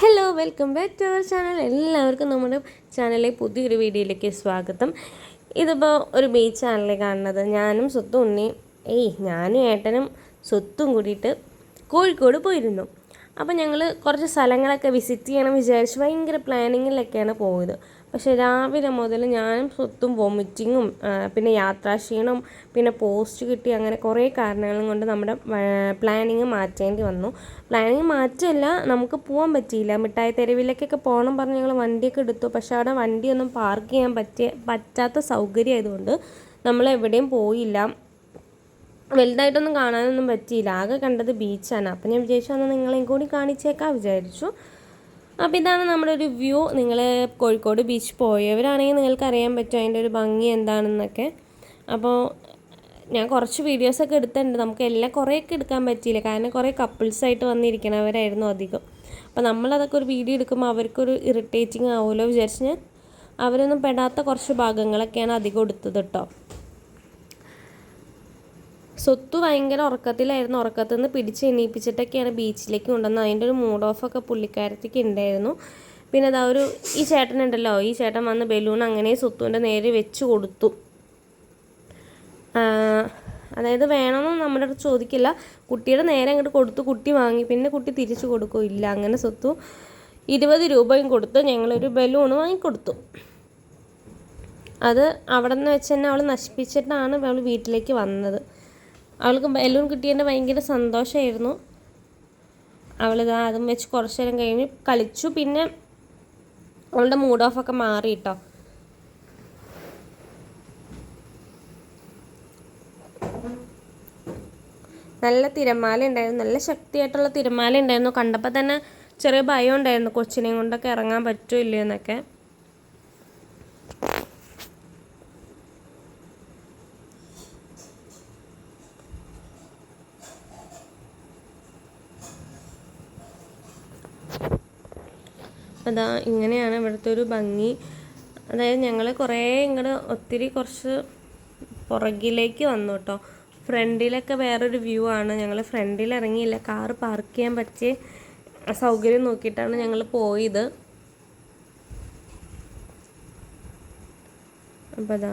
Hello welcome back to our channel എല്ലാവർക്കും നമ്മുടെ ചാനലിലെ പുതിയൊരു വീഡിയോയിലേക്ക് സ്വാഗതം. ഇതിപ്പോൾ ഒരു ബീച്ച് ചാനലിൽ കാണുന്നത് ഞാനും സ്വത്തും ഉണ്ണി ഏയ് ഞാനും ഏട്ടനും സ്വത്തും കൂടിയിട്ട് കോഴിക്കോട് പോയിരുന്നു. അപ്പോൾ ഞങ്ങൾ കുറച്ച് സ്ഥലങ്ങളൊക്കെ വിസിറ്റ് ചെയ്യണം വിചാരിച്ച് ഭയങ്കര പ്ലാനിങ്ങിലൊക്കെയാണ് പോയത്. പക്ഷേ രാവിലെ മുതൽ ഞാനും സ്വത്തും വൊമിറ്റിങ്ങും പിന്നെ യാത്രാക്ഷീണം പിന്നെ പോസ്റ്റ് കിട്ടി അങ്ങനെ കുറേ കാരണങ്ങളും കൊണ്ട് നമ്മുടെ പ്ലാനിങ് മാറ്റേണ്ടി വന്നു. പ്ലാനിങ് മാറ്റമല്ല നമുക്ക് പോകാൻ പറ്റിയില്ല. മിഠായി തെരുവിലേക്കൊക്കെ പോകണം പറഞ്ഞ് ഞങ്ങൾ വണ്ടിയൊക്കെ എടുത്തു. പക്ഷെ അവിടെ വണ്ടിയൊന്നും പാർക്ക് ചെയ്യാൻ പറ്റിയ പറ്റാത്ത സൗകര്യം ആയതുകൊണ്ട് നമ്മൾ എവിടെയും പോയില്ല. വലുതായിട്ടൊന്നും കാണാനൊന്നും പറ്റിയില്ല. ആകെ കണ്ടത് ബീച്ചാണ് അപ്പം ഞാൻ വിചാരിച്ചു അന്ന് നിങ്ങളെയും കൂടി കാണിച്ചേക്കാം വിചാരിച്ചു. അപ്പോൾ ഇതാണ് നമ്മുടെ ഒരു വ്യൂ. നിങ്ങൾ കോഴിക്കോട് ബീച്ച് പോയവരാണെങ്കിൽ നിങ്ങൾക്ക് അറിയാൻ പറ്റും അതിന്റെ ഒരു ഭംഗി എന്താണെന്നൊക്കെ. അപ്പോൾ ഞാൻ കുറച്ച് വീഡിയോസൊക്കെ എടുത്തിട്ടുണ്ട്. നമുക്ക് എല്ലാം കുറേയൊക്കെ എടുക്കാൻ പറ്റിയില്ല. കാരണം കുറേ കപ്പിൾസായിട്ട് വന്നിരിക്കണവരായിരുന്നു അധികം. അപ്പോൾ നമ്മളതൊക്കെ ഒരു വീഡിയോ എടുക്കുമ്പോൾ അവർക്കൊരു ഇറിറ്റേറ്റിംഗ് ആവുമല്ലോ വിചാരിച്ച് ഞാൻ അവരൊന്നും പെടാത്ത കുറച്ച് ഭാഗങ്ങളൊക്കെയാണ് അധികം എടുത്തത് കേട്ടോ സ്വത്ത് ഭയങ്കര ഉറക്കത്തിലായിരുന്നു. ഉറക്കത്തിൽ നിന്ന് പിടിച്ച് എണീപ്പിച്ചിട്ടൊക്കെയാണ് ബീച്ചിലേക്ക് കൊണ്ടുവന്നത്. അതിന്റെ ഒരു മൂഡ് ഓഫൊക്കെ പുള്ളിക്കാരത്തേക്ക് ഉണ്ടായിരുന്നു. പിന്നെ അതാ ഒരു ഈ ചേട്ടനുണ്ടല്ലോ ഈ ചേട്ടൻ വന്ന് ബലൂൺ അങ്ങനെ സ്വത്തുവിന്റെ നേരെ വെച്ച് കൊടുത്തു. അതായത് വേണമെന്ന് നമ്മുടെ അടുത്ത് ചോദിക്കില്ല. കുട്ടിയുടെ നേരെ അങ്ങോട്ട് കൊടുത്തു. കുട്ടി വാങ്ങി. പിന്നെ കുട്ടി തിരിച്ചു കൊടുക്കും. ഇല്ല അങ്ങനെ സ്വത്തു ഇരുപത് രൂപയും കൊടുത്ത്. ഞങ്ങളൊരു ബലൂൺ വാങ്ങിക്കൊടുത്തു. അത് അവിടെ നിന്ന് വെച്ച് തന്നെ അവൾ നശിപ്പിച്ചിട്ടാണ് അവൾ വീട്ടിലേക്ക് വന്നത്. അവൾക്ക് ബലൂൺ കിട്ടിയതിന്റെ ഭയങ്കര സന്തോഷമായിരുന്നു അവളിതാ അതും വെച്ച് കുറച്ച് നേരം കഴിഞ്ഞ് കളിച്ചു. പിന്നെ അവളുടെ മൂഡ് ഓഫ് ഒക്കെ മാറി കേട്ടോ നല്ല തിരമാല ഉണ്ടായിരുന്നു. നല്ല ശക്തിയായിട്ടുള്ള തിരമാല ഉണ്ടായിരുന്നു. കണ്ടപ്പോൾ തന്നെ ചെറിയ ഭയം ഉണ്ടായിരുന്നു. കൊച്ചിനെയും കൊണ്ടൊക്കെ ഇറങ്ങാൻ പറ്റുമോ എന്നൊക്കെ. അതാ ഇങ്ങനെയാണ് ഇവിടുത്തെ ഒരു ഭംഗി. അതായത് ഞങ്ങൾ കുറേ ഇങ്ങോട്ട് ഒത്തിരി കുറച്ച് പുറകിലേക്ക് വന്നു കേട്ടോ ഫ്രണ്ടിലൊക്കെ വേറൊരു വ്യൂ ആണ്. ഞങ്ങൾ ഫ്രണ്ടിൽ ഇറങ്ങിയില്ല. കാറ് പാർക്ക് ചെയ്യാൻ പറ്റിയ സൗകര്യം നോക്കിയിട്ടാണ് ഞങ്ങൾ പോയത്. അപ്പം അതാ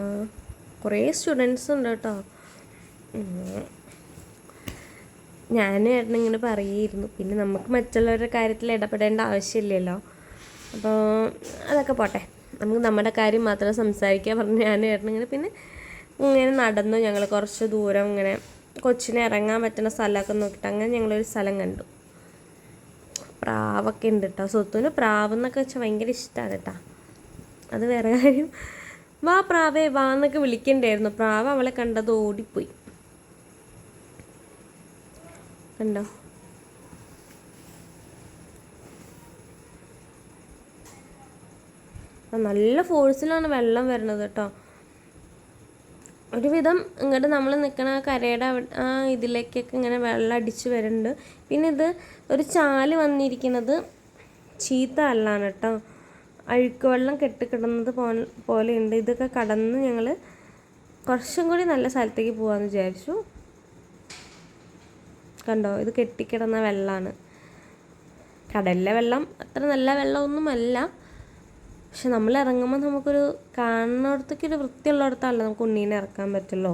കുറേ സ്റ്റുഡൻസ് ഉണ്ട് കേട്ടോ ഞാനും ഏട്ടനിങ്ങനെ പറയുമായിരുന്നു പിന്നെ നമുക്ക് മറ്റുള്ളവരുടെ കാര്യത്തിൽ ഇടപെടേണ്ട ആവശ്യമില്ലല്ലോ. അപ്പോൾ അതൊക്കെ പോട്ടെ. നമുക്ക് നമ്മുടെ കാര്യം മാത്രം സംസാരിക്കാൻ പറഞ്ഞ് ഞാൻ ഇങ്ങനെ പിന്നെ ഇങ്ങനെ നടന്നു. ഞങ്ങൾ കുറച്ച് ദൂരം ഇങ്ങനെ കൊച്ചിനെ ഇറങ്ങാൻ പറ്റുന്ന സ്ഥലമൊക്കെ നോക്കിയിട്ട് അങ്ങനെ ഞങ്ങളൊരു സ്ഥലം കണ്ടു. പ്രാവൊക്കെ ഉണ്ട് കേട്ടോ സ്വത്തുവിന് പ്രാവ് എന്നൊക്കെ വെച്ചാൽ ഭയങ്കര ഇഷ്ടമാണ് കേട്ടോ അത് വേറെ കാര്യം. വാ പ്രാവേ വാ എന്നൊക്കെ വിളിക്കണ്ടായിരുന്നു. പ്രാവ് അവളെ കണ്ടത് ഓടിപ്പോയി. കണ്ടോ? നല്ല ഫോഴ്സിലാണ് വെള്ളം വരുന്നത് കേട്ടോ. ഒരുവിധം ഇങ്ങോട്ട് നമ്മൾ നിൽക്കണ കരയുടെ ആ ഇതിലേക്കൊക്കെ ഇങ്ങനെ വെള്ളം അടിച്ച് വരുന്നുണ്ട് പിന്നെ ഇത് ഒരു ചാൽ വന്നിരിക്കുന്നത് ചീത്ത അല്ലാണ് കേട്ടോ. അഴുക്ക് വെള്ളം കെട്ടിക്കിടന്നത് പോലെയുണ്ട്. ഇതൊക്കെ കടന്ന് ഞങ്ങൾ കുറച്ചും കൂടി നല്ല സ്ഥലത്തേക്ക് പോകാമെന്ന് വിചാരിച്ചു. കണ്ടോ? ഇത് കെട്ടിക്കിടന്ന വെള്ളമാണ് കടലിലെ വെള്ളം അത്ര നല്ല വെള്ളമൊന്നുമല്ല. പക്ഷെ നമ്മൾ ഇറങ്ങുമ്പോൾ നമുക്കൊരു കാണുന്നിടത്തേക്ക് ഒരു വൃത്തിയുള്ളിടത്തല്ല നമുക്ക് ഉണ്ണീനെ ഇറക്കാൻ പറ്റുള്ളൂ.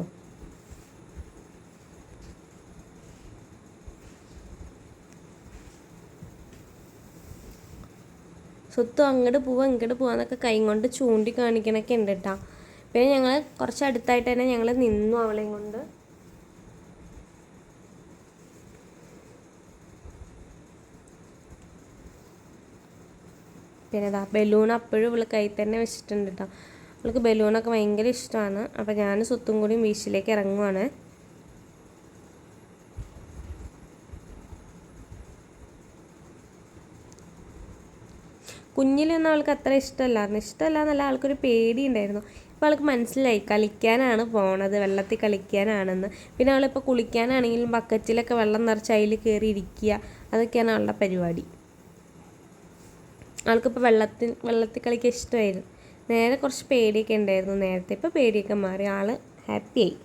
സ്വത്തും അങ്ങോട്ട് പോവാ ഇങ്ങോട്ട് പോവാന്നൊക്കെ കൈ കൊണ്ട് ചൂണ്ടി കാണിക്കണൊക്കെ ഉണ്ട് കേട്ടോ പിന്നെ ഞങ്ങൾ കുറച്ച് അടുത്തായിട്ട് തന്നെ ഞങ്ങൾ നിന്നു അവളെയും കൊണ്ട്. പിന്നെ ഇതാ ബലൂൺ അപ്പോഴും ഇവൾ കൈ തന്നെ വെച്ചിട്ടുണ്ട് കേട്ടോ അവൾക്ക് ബലൂണൊക്കെ ഭയങ്കര ഇഷ്ടമാണ്. അപ്പോൾ ഞാൻ സ്വത്തും കൂടി ബീച്ചിലേക്ക് ഇറങ്ങുവാണ്. കുഞ്ഞിലൊന്നും അവൾക്ക് അത്ര ഇഷ്ടമല്ലായിരുന്നു. ഇഷ്ടമല്ല എന്നല്ല ആൾക്കൊരു പേടി ഉണ്ടായിരുന്നു ഇപ്പോൾ അവൾക്ക് മനസ്സിലായി കളിക്കാനാണ് പോണത് വെള്ളത്തിൽ കളിക്കാനാണെന്ന്. പിന്നെ അവളിപ്പോൾ കുളിക്കാനാണെങ്കിലും ബക്കറ്റിലൊക്കെ വെള്ളം നിറച്ച് അതിൽ കയറി ഇരിക്കുക. അതൊക്കെയാണ് അവളുടെ പരിപാടി. ആൾക്കിപ്പോൾ വെള്ളത്തിൽ വെള്ളത്തിൽ കളിക്കാൻ ഇഷ്ടമായിരുന്നു നേരെ കുറച്ച് പേടിയൊക്കെ ഉണ്ടായിരുന്നു നേരത്തെ. ഇപ്പോൾ പേടിയൊക്കെ മാറി. ആൾ ഹാപ്പിയായി.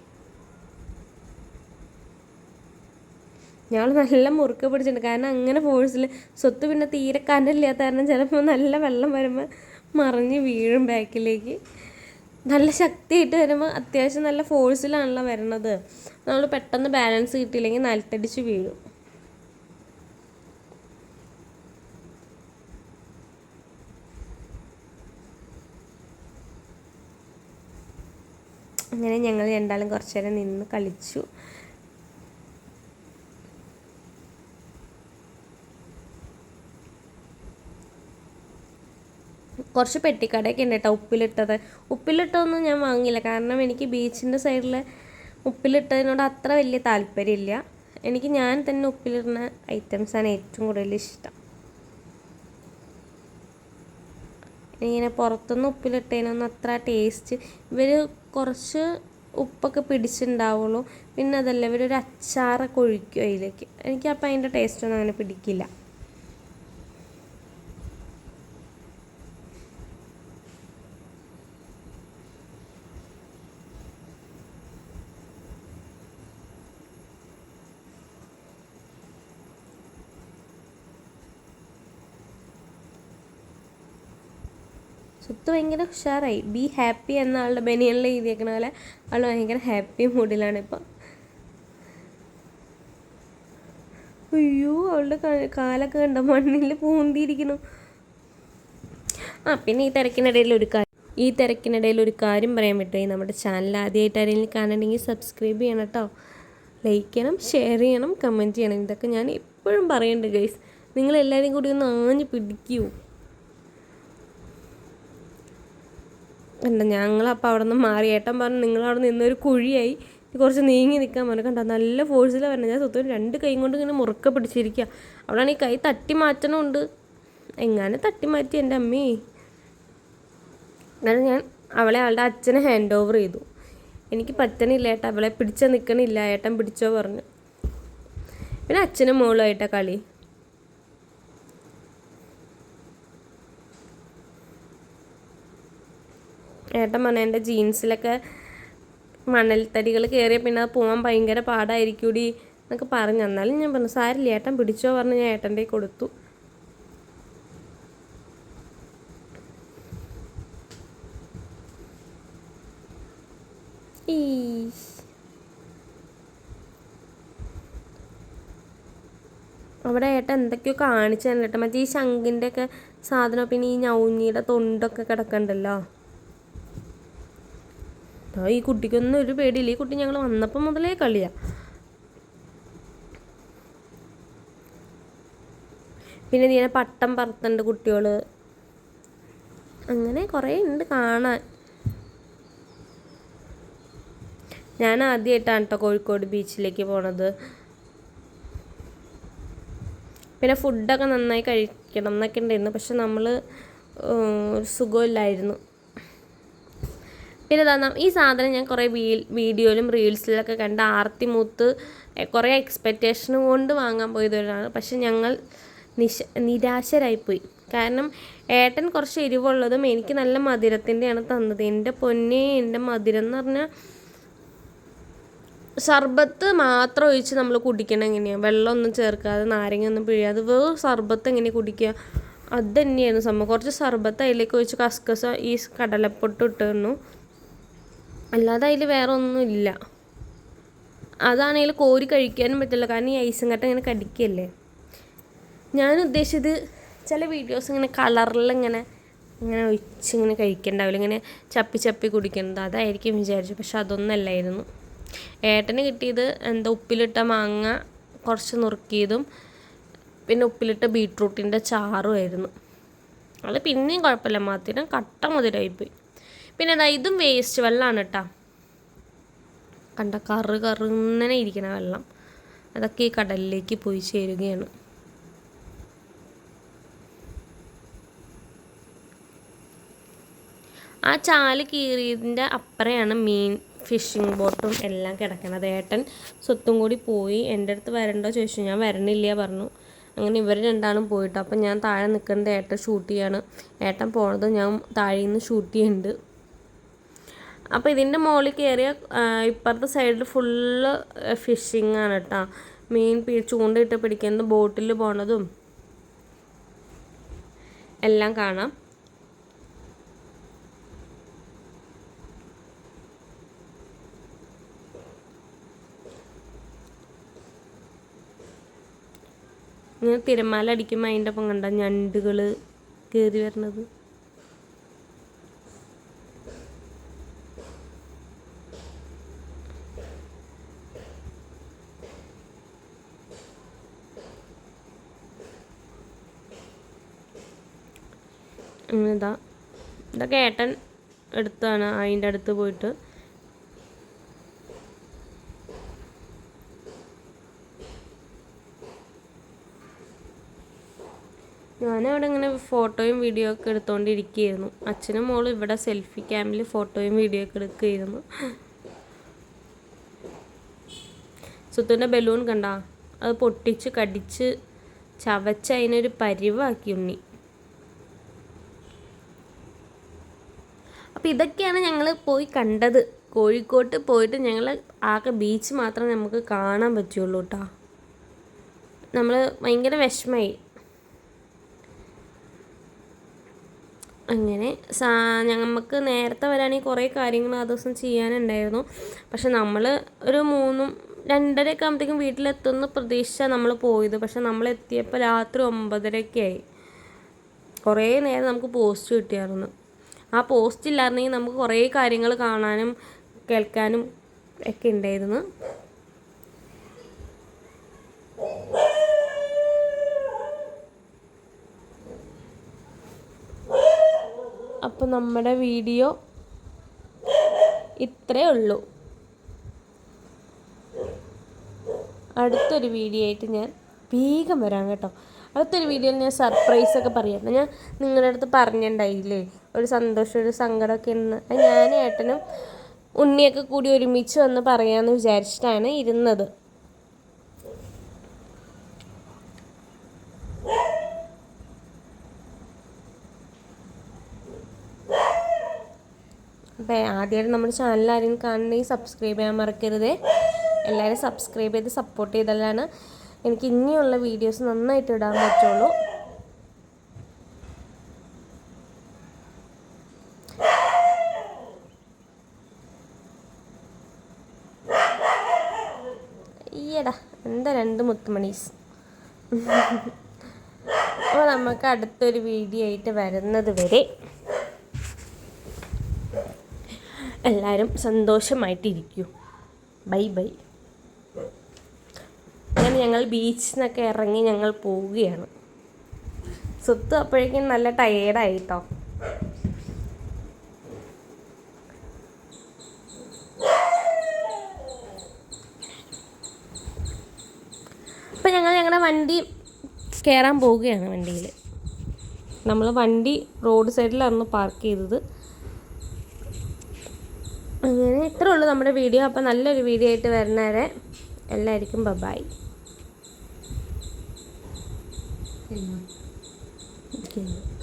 ഞങ്ങൾ നല്ല മുറുക്ക പിടിച്ചിട്ടുണ്ട്. കാരണം അങ്ങനെ ഫോഴ്സിൽ സ്വത്ത് പിന്നെ തീരെ കനലില്ലാത്ത കാരണം ചിലപ്പോൾ നല്ല വെള്ളം വരുമ്പോൾ മറിഞ്ഞ് വീഴും ബാക്കിലേക്ക്. നല്ല ശക്തിയായിട്ട് വരുമ്പോൾ അത്യാവശ്യം നല്ല ഫോഴ്സിലാണല്ലോ വരണത്. നമ്മൾ പെട്ടെന്ന് ബാലൻസ് കിട്ടിയില്ലെങ്കിൽ നിലത്തടിച്ച് വീഴും. അങ്ങനെ ഞങ്ങൾ രണ്ടാളും കുറച്ചു നേരം നിന്ന് കളിച്ചു. കുറച്ച് പെട്ടിക്കടയൊക്കെ ഉണ്ട് കേട്ടോ ഉപ്പിലിട്ടത്. ഉപ്പിലിട്ടതൊന്നും ഞാൻ വാങ്ങിയില്ല. കാരണം എനിക്ക് ബീച്ചിന്റെ സൈഡിൽ ഉപ്പിലിട്ടതിനോട് അത്ര വലിയ താല്പര്യമില്ല. എനിക്ക് ഞാൻ തന്നെ ഉപ്പിലിടുന്ന ഐറ്റംസാണ് ഏറ്റവും കൂടുതൽ ഇഷ്ടം. ഇങ്ങനെ പുറത്തുനിന്ന് ഉപ്പിലിട്ടതിനൊന്നും അത്ര ടേസ്റ്റ് ഇവർ കുറച്ച് ഉപ്പൊക്കെ പിടിച്ചിട്ടുണ്ടാവുള്ളൂ. പിന്നെ അതല്ല ഇവരൊരു അച്ചാറൊക്കെ ഒഴിക്കും അതിലേക്ക്. എനിക്ക് അപ്പം അതിന്റെ ടേസ്റ്റൊന്നും അങ്ങനെ പിടിക്കില്ല. സുത്ത് ഭയങ്കര ഉഷാറായി. ബി ഹാപ്പി എന്ന ആളുടെ ബനിയനിൽ എഴുതിയേക്കണ പോലെ ആൾ ഭയങ്കര ഹാപ്പി മൂഡിലാണ് ഇപ്പം. അയ്യോ അവളുടെ കാലൊക്കെ കണ്ട? മണ്ണിൽ പൂന്തിയിരിക്കുന്നു. ആ പിന്നെ ഈ തിരക്കിനിടയിൽ ഒരു കാര്യം ഈ തിരക്കിനിടയിൽ ഒരു കാര്യം പറയാൻ പറ്റുമോ നമ്മുടെ ചാനൽ ആദ്യമായിട്ട് ആരെങ്കിലും കാണണമെങ്കിൽ സബ്സ്ക്രൈബ് ചെയ്യണം കേട്ടോ ലൈക്ക് ചെയ്യണം ഷെയർ ചെയ്യണം കമന്റ് ചെയ്യണം. ഇതൊക്കെ ഞാൻ എപ്പോഴും പറയുന്നുണ്ട് ഗൈസ് നിങ്ങളെല്ലാവരും കൂടി ഒന്ന് ആഞ്ഞ് പിടിക്കൂ. കണ്ട ഞങ്ങളപ്പോൾ അവിടെ നിന്ന് മാറി. ഏട്ടൻ പറഞ്ഞു നിങ്ങളവിടെ നിന്നൊരു കുഴിയായി. കുറച്ച് നീങ്ങി നിൽക്കാൻ പറഞ്ഞു. കണ്ടോ നല്ല ഫോഴ്സിലാണ് വരുന്നത് ഞാൻ സ്വത്തും രണ്ട് കൈ കൊണ്ട് ഇങ്ങനെ മുറുക്ക പിടിച്ചിരിക്കുക അവിടെയാണ് ഈ കൈ തട്ടി മാറ്റണമുണ്ട് എങ്ങനെ തട്ടി മാറ്റി എന്റെ അമ്മേ. എന്നാലും ഞാൻ അവളെ അവളുടെ അച്ഛനെ ഹാൻഡ് ഓവർ ചെയ്തു. എനിക്ക് പറ്റണില്ല ഏട്ടാ അവളെ പിടിച്ച നിൽക്കണില്ല ഏട്ടൻ പിടിച്ചോ പറഞ്ഞു. പിന്നെ അച്ഛനും മോളുമായിട്ടാണ് കളി. ഏട്ടൻ പറഞ്ഞ എന്റെ ജീൻസിലൊക്കെ മണൽത്തരികൾ കയറിയ പിന്നെ അത് പോകാൻ ഭയങ്കര പാടായിരിക്കൂടി എന്നൊക്കെ പറഞ്ഞു. എന്നാലും ഞാൻ പറഞ്ഞു സാരില്ല ഏട്ടൻ പിടിച്ചോ പറഞ്ഞ് ഞാൻ ഏട്ടന്റെ കൊടുത്തു. അവിടെ ഏട്ടൻ എന്തൊക്കെയോ കാണിച്ചു തന്നെ കേട്ടോ മറ്റേ ഈ ശംഖിന്റെ ഒക്കെ സാധനം പിന്നെ ഈ ഞൗഞ്ഞിയുടെ തൊണ്ടൊക്കെ കിടക്കണ്ടല്ലോ? ഈ കുട്ടിക്കൊന്നും ഒരു പേടിയില്ല. ഈ കുട്ടി ഞങ്ങൾ വന്നപ്പം മുതലേ കളിയാ. പിന്നെ ഇങ്ങനെ പട്ടം പറത്തുണ്ട് കുട്ടികൾ അങ്ങനെ കുറേ ഉണ്ട് കാണാൻ. ഞാൻ ആദ്യമായിട്ടാണ് കേട്ടോ കോഴിക്കോട് ബീച്ചിലേക്ക് പോണത്. പിന്നെ ഫുഡൊക്കെ നന്നായി കഴിക്കണം എന്നൊക്കെ ഉണ്ടായിരുന്നു പക്ഷെ നമ്മൾ സുഖമില്ലായിരുന്നു. പിന്നെ ഇതാ ഈ സാധനം ഞാൻ കുറേ വീഡിയോയിലും റീൽസിലൊക്കെ കണ്ട് ആർത്തി മൂത്ത് കുറേ എക്സ്പെക്റ്റേഷൻ കൊണ്ട് വാങ്ങാൻ പോയതൊരാണ് പക്ഷെ ഞങ്ങൾ നിശ നിരാശരായിപ്പോയി. കാരണം ഏട്ടൻ കുറച്ച് എരിവുള്ളതും എനിക്ക് നല്ല മധുരത്തിന്റെയാണ് തന്നത്. എന്റെ പൊന്നെ എന്റെ മധുരം എന്ന് പറഞ്ഞാൽ സർബത്ത് മാത്രം ഒഴിച്ച് നമ്മൾ കുടിക്കണം എങ്ങനെയാണ് വെള്ളമൊന്നും ചേർക്കാതെ നാരങ്ങ ഒന്നും പിഴിയാതെ വെറും സർബത്ത് എങ്ങനെ കുടിക്കുക? അത് തന്നെയായിരുന്നു സംഭവം. കുറച്ച് സർബത്ത് അതിലേക്ക് ഒഴിച്ച് കസ്കസ ഈ കടലപ്പൊട്ട് ഇട്ടിരുന്നു. അല്ലാതെ അതിൽ വേറെ ഒന്നുമില്ല അതാണെങ്കിൽ കോരി കഴിക്കാനും പറ്റില്ല. കാരണം ഈ ഐസും കട്ട ഇങ്ങനെ കടിക്കല്ലേ? ഞാൻ ഉദ്ദേശിച്ചത് ചില വീഡിയോസ് ഇങ്ങനെ കളറിൽ ഇങ്ങനെ ഇങ്ങനെ ഒഴിച്ച് ഇങ്ങനെ കഴിക്കണ്ടാവില്ല. ഇങ്ങനെ ചപ്പി ചപ്പി കുടിക്കുന്നത്. അതായിരിക്കും വിചാരിച്ചു പക്ഷെ അതൊന്നല്ലായിരുന്നു. ഏട്ടന് കിട്ടിയത് എന്താ ഉപ്പിലിട്ട മാങ്ങ കുറച്ച് നുറുക്കിയതും പിന്നെ ഉപ്പിലിട്ട ബീട്രൂട്ടിന്റെ ചാറുമായിരുന്നു അത് പിന്നെയും കുഴപ്പമില്ല. മധുരം കട്ട മധുരമായിപ്പോയി. പിന്നെ അതാ ഇതും വേസ്റ്റ് വെള്ളമാണ് കേട്ടോ കണ്ട കറ് കറുങ്ങനെ ഇരിക്കണ വെള്ളം. അതൊക്കെ ഈ കടലിലേക്ക് പോയി ചേരുകയാണ്. ആ ചാൽ കീറിയതിന്റെ അപ്പുറയാണ് മീൻ ഫിഷിംഗ് ബോട്ടും എല്ലാം കിടക്കണത്. ഏട്ടൻ സ്വത്തും കൂടി പോയി എന്റെ അടുത്ത് വരണ്ടോ ചോദിച്ചു. ഞാൻ വരണില്ല പറഞ്ഞു. അങ്ങനെ ഇവർ രണ്ടാളും പോയിട്ട്. അപ്പം ഞാൻ താഴെ നിൽക്കുന്നത് ഏട്ടൻ ഷൂട്ട് ചെയ്യാണ്. ഏട്ടൻ പോണത് ഞാൻ താഴെ നിന്ന് ഷൂട്ട് ചെയ്യുന്നുണ്ട് അപ്പോൾ ഇതിന്റെ മുകളിൽ കയറിയ ഇപ്പുറത്തെ സൈഡിൽ ഫുള്ള് ഫിഷിംഗ് ആണ് കേട്ടോ മീൻ ചൂണ്ടയിട്ട് പിടിക്കുന്നത് ബോട്ടിൽ പോണതും. എല്ലാം കാണാം. ഇങ്ങനെ തിരമാല അടിക്കുമ്പോൾ അതിന്റെ ഒപ്പം കണ്ട ഞണ്ടുകൾ കയറി വരുന്നത് അങ്ങനെ ഇതാ ഇതൊക്കെ ഏട്ടൻ എടുത്താണ് അതിന്റെ അടുത്ത് പോയിട്ട്. ഞാനവിടെ ഇങ്ങനെ ഫോട്ടോയും വീഡിയോ ഒക്കെ എടുത്തുകൊണ്ടിരിക്കുകയായിരുന്നു അച്ഛനും മോളും ഇവിടെ സെൽഫി ക്യാമിൽ ഫോട്ടോയും വീഡിയോ ഒക്കെ എടുക്കുകയായിരുന്നു സുത്തുവിന്റെ ബലൂൺ കണ്ട? അത് പൊട്ടിച്ച് കടിച്ച് ചവച്ച് അതിനൊരു പരിവാക്കി ഉണ്ണി. അപ്പോൾ ഇതൊക്കെയാണ് ഞങ്ങൾ പോയി കണ്ടത്. കോഴിക്കോട്ട് പോയിട്ട് ഞങ്ങൾ ആകെ ബീച്ച് മാത്രമേ നമുക്ക് കാണാൻ പറ്റുള്ളൂ കേട്ടോ നമ്മൾ ഭയങ്കര വിഷമമായി അങ്ങനെ സാ നമുക്ക് നേരത്തെ വരാണെങ്കിൽ കുറേ കാര്യങ്ങൾ ആ ദിവസം ചെയ്യാനുണ്ടായിരുന്നു. പക്ഷെ നമ്മൾ ഒരു മൂന്നും രണ്ടരയൊക്കെ ആകുമ്പോഴത്തേക്കും വീട്ടിലെത്തുന്ന പ്രതീക്ഷ നമ്മൾ പോയത്. പക്ഷെ നമ്മൾ എത്തിയപ്പോൾ രാത്രി ഒമ്പതരയൊക്കെ ആയി. കുറേ നേരം നമുക്ക് പോസ്റ്റ് കിട്ടിയായിരുന്നു. ആ പോസ്റ്റ് ഇല്ലായിരുന്നെങ്കിൽ നമുക്ക് കുറേ കാര്യങ്ങൾ കാണാനും കേൾക്കാനും ഒക്കെ ഉണ്ടായിരുന്നു. അപ്പോൾ നമ്മുടെ വീഡിയോ ഇത്രയേ ഉള്ളൂ. അടുത്തൊരു വീഡിയോ ആയിട്ട് ഞാൻ വേഗം വരാം കേട്ടോ. അടുത്തൊരു വീഡിയോയിൽ ഞാൻ സർപ്രൈസ് ഒക്കെ പറയാം. ഞാൻ നിങ്ങളുടെ അടുത്ത് പറഞ്ഞിട്ടുണ്ടായില്ലേ ഒരു സന്തോഷം ഒരു സങ്കടമൊക്കെ എന്ന് അത് ഞാൻ ഏട്ടനും ഉണ്ണിയൊക്കെ കൂടി ഒരുമിച്ച് വന്ന് പറയാമെന്ന് വിചാരിച്ചിട്ടാണ് ഇരുന്നത്. അപ്പോൾ ആദ്യമായിട്ട് നമ്മുടെ ചാനൽ ആരെങ്കിലും കാണണമെങ്കിൽ സബ്സ്ക്രൈബ് ചെയ്യാൻ മറക്കരുത്. എല്ലാവരും സബ്സ്ക്രൈബ് ചെയ്ത് സപ്പോർട്ട് ചെയ്താലാണ് എനിക്ക് ഇനിയുള്ള വീഡിയോസ് നന്നായിട്ട് ഇടാൻ പറ്റുള്ളൂ. ഈയടാ എന്താ രണ്ട് മുത്തുമണീസ്? അപ്പോൾ നമുക്ക് അടുത്തൊരു വീഡിയോ ആയിട്ട് വരുന്നത് വരെ എല്ലാവരും സന്തോഷമായിട്ടിരിക്കൂ. Bye bye. അങ്ങനെ ഞങ്ങൾ ബീച്ചിൽ നിന്നൊക്കെ ഇറങ്ങി ഞങ്ങൾ പോവുകയാണ്. സ്വത്ത് അപ്പോഴേക്കും നല്ല ടയേർഡായി കേട്ടോ അപ്പം ഞങ്ങൾ ഞങ്ങളുടെ വണ്ടി കയറാൻ പോവുകയാണ് വണ്ടിയിൽ നമ്മൾ വണ്ടി റോഡ് സൈഡിലായിരുന്നു പാർക്ക് ചെയ്തത്. അങ്ങനെ ഇത്രേ ഉള്ളൂ നമ്മുടെ വീഡിയോ അപ്പോൾ നല്ലൊരു വീഡിയോ ആയിട്ട് വരുന്നവരെ എല്ലാവർക്കും ബബായ് Queima. Né? Queima.